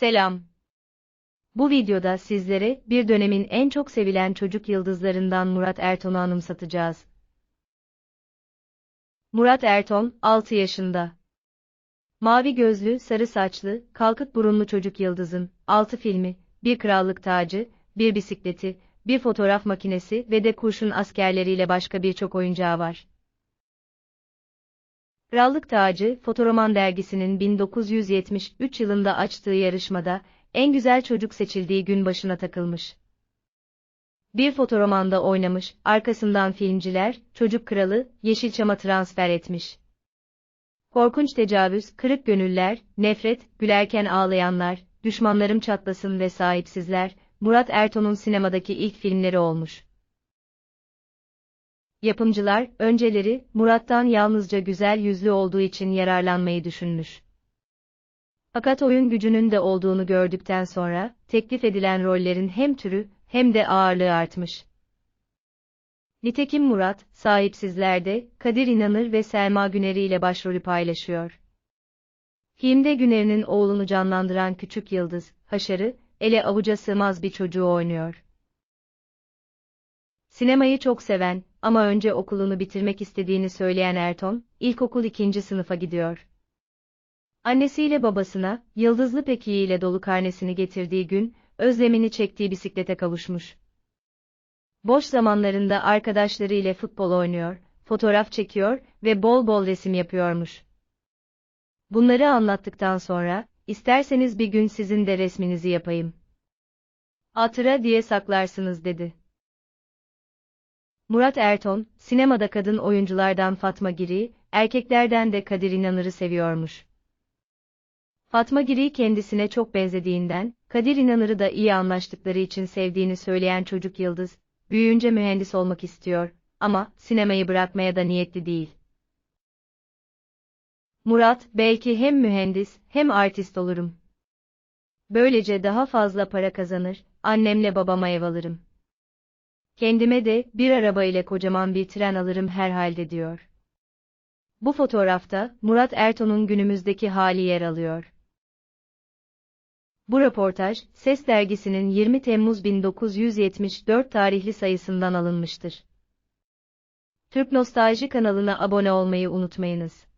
Selam. Bu videoda sizlere bir dönemin en çok sevilen çocuk yıldızlarından Murat Erton'u anımsatacağız. Murat Erton, 6 yaşında. Mavi gözlü, sarı saçlı, kalkık burunlu çocuk yıldızın 6 filmi, bir krallık tacı, bir bisikleti, bir fotoğraf makinesi ve de kurşun askerleriyle başka birçok oyuncağı var. Krallık Tacı, Fotoroman dergisinin 1973 yılında açtığı yarışmada, en güzel çocuk seçildiği gün başına takılmış. Bir fotoromanda oynamış, arkasından filmciler, Çocuk Kralı, Yeşilçam'a transfer etmiş. Korkunç tecavüz, kırık gönüller, nefret, gülerken ağlayanlar, düşmanlarım çatlasın ve sahipsizler, Murat Erton'un sinemadaki ilk filmleri olmuş. Yapımcılar, önceleri, Murat'tan yalnızca güzel yüzlü olduğu için yararlanmayı düşünmüş. Fakat oyun gücünün de olduğunu gördükten sonra, teklif edilen rollerin hem türü, hem de ağırlığı artmış. Nitekim Murat, sahipsizlerde, Kadir İnanır ve Selma Güneri ile başrolü paylaşıyor. Filmde Güner'in oğlunu canlandıran küçük yıldız, Haşarı, ele avuca sığmaz bir çocuğu oynuyor. Sinemayı çok seven ama önce okulunu bitirmek istediğini söyleyen Erton, ilkokul ikinci sınıfa gidiyor. Annesiyle babasına, yıldızlı pekiğiyle dolu karnesini getirdiği gün, özlemini çektiği bisiklete kavuşmuş. Boş zamanlarında arkadaşları ile futbol oynuyor, fotoğraf çekiyor ve bol bol resim yapıyormuş. Bunları anlattıktan sonra, isterseniz bir gün sizin de resminizi yapayım. Hatıra diye saklarsınız dedi. Murat Erton, sinemada kadın oyunculardan Fatma Giri, erkeklerden de Kadir İnanır'ı seviyormuş. Fatma Giri kendisine çok benzediğinden, Kadir İnanır'ı da iyi anlaştıkları için sevdiğini söyleyen çocuk yıldız, büyüyünce mühendis olmak istiyor ama sinemayı bırakmaya da niyetli değil. Murat, belki hem mühendis hem artist olurum. Böylece daha fazla para kazanır, annemle babama ev alırım. Kendime de bir araba ile kocaman bir tren alırım herhalde diyor. Bu fotoğrafta Murat Erton'un günümüzdeki hali yer alıyor. Bu röportaj, Ses dergisinin 20 Temmuz 1974 tarihli sayısından alınmıştır. Türk Nostalji kanalına abone olmayı unutmayınız.